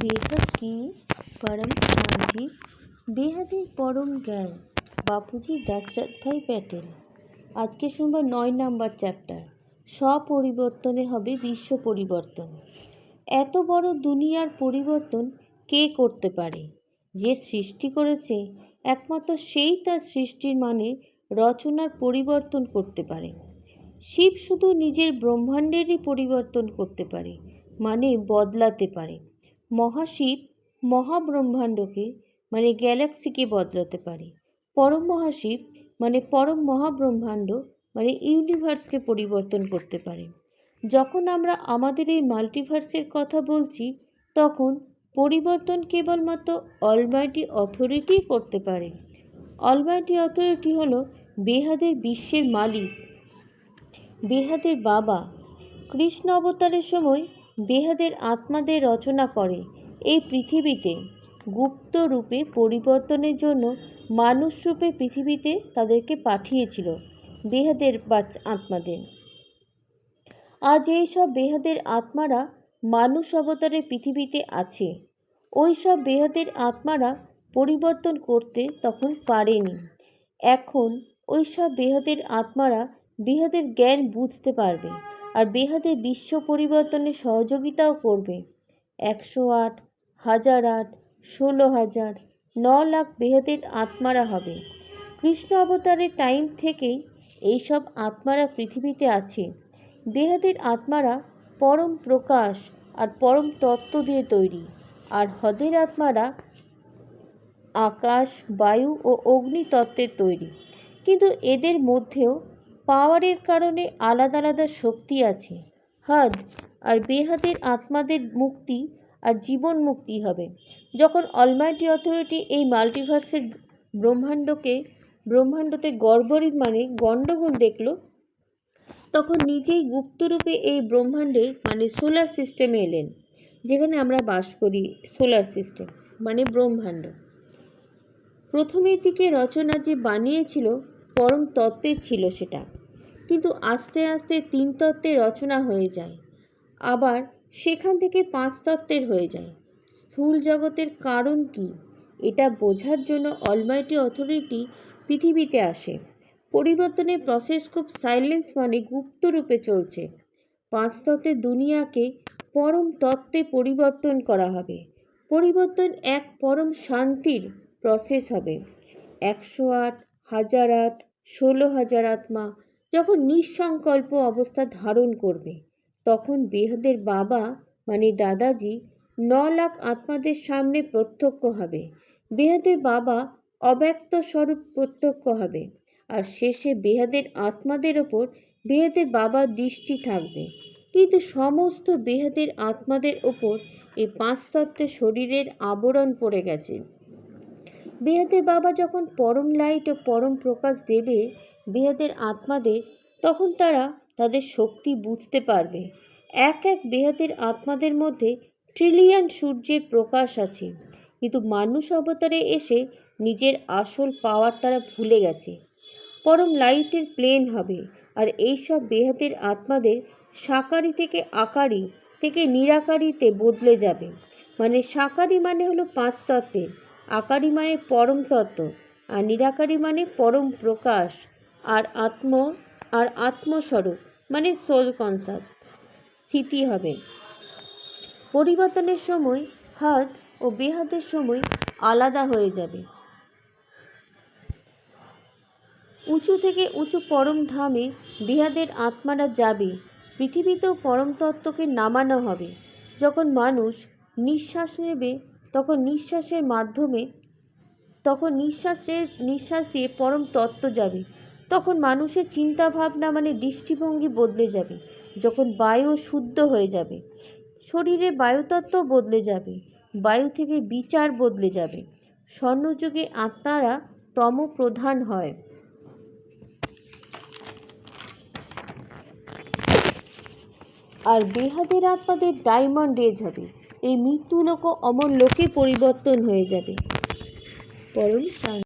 বেহদ কি? পরম শান্তি বেহাদি পরম জ্ঞান। বাপুজি দাসরাত ভাই প্যাটেল। আজকে শুনব নয় নাম্বার চ্যাপ্টার। স্বপরিবর্তনে হবে বিশ্ব পরিবর্তন। এত বড় দুনিয়ার পরিবর্তন কে করতে পারে? যে সৃষ্টি করেছে, একমাত্র সেই তার সৃষ্টির মানে রচনার পরিবর্তন করতে পারে। শিব শুধু নিজের ব্রহ্মাণ্ডেরই পরিবর্তন করতে পারে মানে বদলাতে পারে। মহাশিব মহাব্রহ্মাণ্ডকে মানে গ্যালাক্সিকে বদলাতে পারে। পরম মহাশিব মানে পরম মহাব্রহ্মাণ্ড মানে ইউনিভার্সকে পরিবর্তন করতে পারে। যখন আমরা আমাদের এই মাল্টিভার্সের কথা বলছি, তখন পরিবর্তন কেবলমাত্র অলমাইটি অথরিটিই করতে পারে। অলমাইটি অথরিটি হল বেহাদের বিশ্বের মালিক, বেহাদের বাবা। কৃষ্ণ অবতারের সময় বেহাদের আত্মাদের রচনা করে। এই পৃথিবীতে গুপ্ত রূপে পরিবর্তনের জন্য মানুষ রূপে পৃথিবীতে তাদেরকে পাঠিয়েছিল বেহাদের বাচ্চা আত্মাদের। আজ এই সব বেহাদের আত্মারা মানুষ অবতারে পৃথিবীতে আছে। ওই সব বেহাদের আত্মারা পরিবর্তন করতে তখন পারেনি। এখন ওই সব বেহাদের আত্মারা বেহাদের জ্ঞান বুঝতে পারবে। আর বেহাদের বিশ্ব পরিবর্তনে সহযোগিতাও করবে। একশো আট, হাজার আট, ষোলো হাজার, ন লাখ বেহাদের আত্মারা হবে। কৃষ্ণ অবতারের টাইম থেকেই এইসব আত্মারা পৃথিবীতে আছে। বেহাদের আত্মারা পরম প্রকাশ আর পরম তত্ত্ব দিয়ে তৈরি। আর হদের আত্মারা আকাশ, বায়ু ও অগ্নি তত্ত্বের তৈরি। কিন্তু এদের মধ্যেও পাওয়ারের কারণে আলাদা আলাদা শক্তি আছে। হদ আর বেহাদের আত্মাদের মুক্তি আর জীবন মুক্তি হবে। যখন অলমাইটি অথরিটি এই মাল্টিভার্সের ব্রহ্মাণ্ডকে, ব্রহ্মাণ্ডতে গড়বড়ি মানে গণ্ডগোল দেখল, তখন নিজেই গুপ্তরূপে এই ব্রহ্মাণ্ডে মানে সোলার সিস্টেমে এলেন, যেখানে আমরা বাস করি সোলার সিস্টেম মানে ব্রহ্মাণ্ড। প্রথমের দিকে রচনা যে বানিয়েছিল পরম তত্ত্বের ছিল সেটা। কিন্তু আস্তে আস্তে তিন তত্ত্বের রচনা হয়ে যায়। আবার সেখান থেকে পাঁচ তত্ত্বের হয়ে যায়। স্থূল জগতের কারণ কি? এটা বোঝার জন্য অলমাইটি অথরিটি পৃথিবীতে আসে। পরিবর্তনের প্রসেস খুব সাইলেন্স মানে গুপ্ত রূপে চলছে। পাঁচ তত্ত্বের দুনিয়াকে পরম তত্ত্বে পরিবর্তন করা হবে। পরিবর্তন এক পরম শান্তির প্রসেস হবে। একশো আট হাজার আট, ষোলো হাজার আত্মা যখন নিঃসংকল্প অবস্থা ধারণ করবে, তখন বেহদের বাবা মানে দাদাজি ন লাখ আত্মাদের সামনে প্রত্যক্ষ হবে। বেহাদের বাবা অব্যক্ত স্বরূপ প্রত্যক্ষ হবে। আর শেষে বেহাদের আত্মাদের ওপর বেহাদের বাবার দৃষ্টি থাকবে। কিন্তু সমস্ত বেহাদের আত্মাদের ওপর এই পাঁচ তত্ত্বের শরীরের আবরণ পড়ে গেছে। বেহাদের বাবা যখন পরম লাইট ও পরম প্রকাশ দেবে বেহাদের আত্মাদের, তখন তারা তাদের শক্তি বুঝতে পারবে। এক এক বেহাদের আত্মাদের মধ্যে ট্রিলিয়ন সূর্যের প্রকাশ আছে। কিন্তু মানুষ অবতারে এসে নিজের আসল পাওয়ার তারা ভুলে গেছে। পরম লাইটের প্লেন হবে আর এই সব বেহাদের আত্মাদের সাকারি থেকে আকারি থেকে নিরাকারিতে বদলে যাবে। মানে সাকারি মানে হলো পাঁচ তত্ত্বের। আকারি মানে পরম তত্ত্ব, আর নিরাকারি মানে পরম প্রকাশ, আর আত্ম, আর আত্মস্বরূপ মানে সোল কনসার্ট স্থিতি হবে। পরিবর্তনের সময় হাত ও বেহাদের সময় আলাদা হয়ে যাবে। উঁচু থেকে উঁচু পরম ধামে বেহাদের আত্মারা যাবে, পৃথিবীতেও পরম তত্ত্বকে নামানো হবে। যখন মানুষ নিঃশ্বাস নেবে তখন নিঃশ্বাসের মাধ্যমে, তখন নিঃশ্বাসের নিঃশ্বাস দিয়ে পরম তত্ত্ব যাবে। তখন মানুষের চিন্তা ভাবনা মানে দৃষ্টিভঙ্গি বদলে যাবে, যখন বায়ু শুদ্ধ হয়ে যাবে। শরীরে বায়ুতত্ত্ব বদলে যাবে, বায়ু থেকে বিচার বদলে যাবে। স্বর্ণযুগে আত্মারা তম প্রধান হয়। আর বেহাদের আত্মাদের ডায়মন্ড এজ হবে এই মৃত্যু লোক অমর লোকে পরিবর্তন হয়ে যাবে। পরম